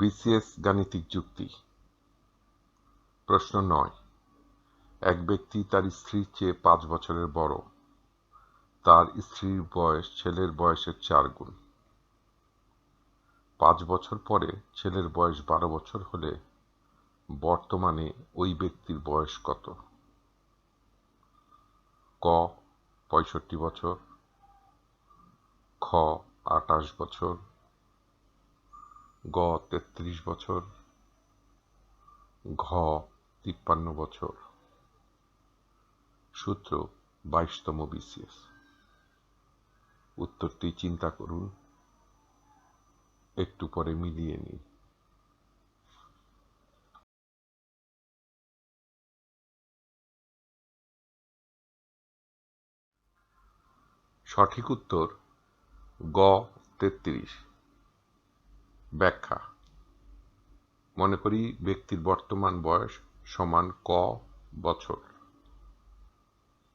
BCS গাণিতিক যুক্তি। প্রশ্ন নয়। এক ব্যক্তি তার স্ত্রীর চেয়ে পাঁচ বছরের বড়। তার স্ত্রীর বয়স ছেলের বয়সের চার গুণ। পাঁচ বছর পরে ছেলের বয়স বারো বছর হলে বর্তমানে ওই ব্যক্তির বয়স কত? ক, পঁয়ষট্টি বছর। খ, আটাশ বছর। গ, তেত্রিশ বছর। ঘ, তিপ্পান্ন বছর। সূত্র, বাইশতম বিসিএস উত্তরটি চিন্তা করুন। একটু পরে মিলিয়ে নিন সঠিক উত্তর, গ, তেত্রিশ। ব্যাখ্যা। মনে করি ব্যক্তির বর্তমান বয়স সমান ক বছর।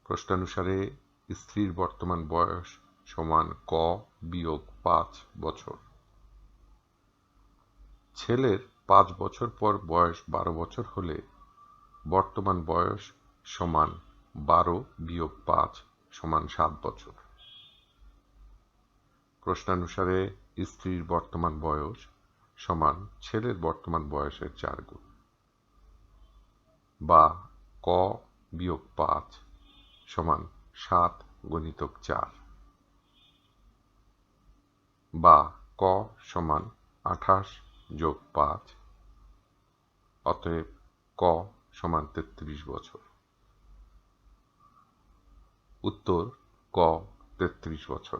প্রশ্নানুসারে স্ত্রীর বর্তমান বয়স সমান ক বিয়োগ পাঁচ বছর। ছেলের পাঁচ বছর পর বয়স বারো বছর হলে বর্তমান বয়স সমান বারো বিয়োগ পাঁচ সমান সাত বছর। প্রশ্নানুসারে স্ত্রীর বর্তমান বয়স সমান ছেলের বর্তমান বয়সের চার গুণ। বা ক বিয়োগ পাঁচ সমান সাত গণিতক চার। বা ক সমান আঠাশ যোগ পাঁচ, অতএব ক সমান তেত্রিশ বছর। উত্তর ক তেত্রিশ বছর।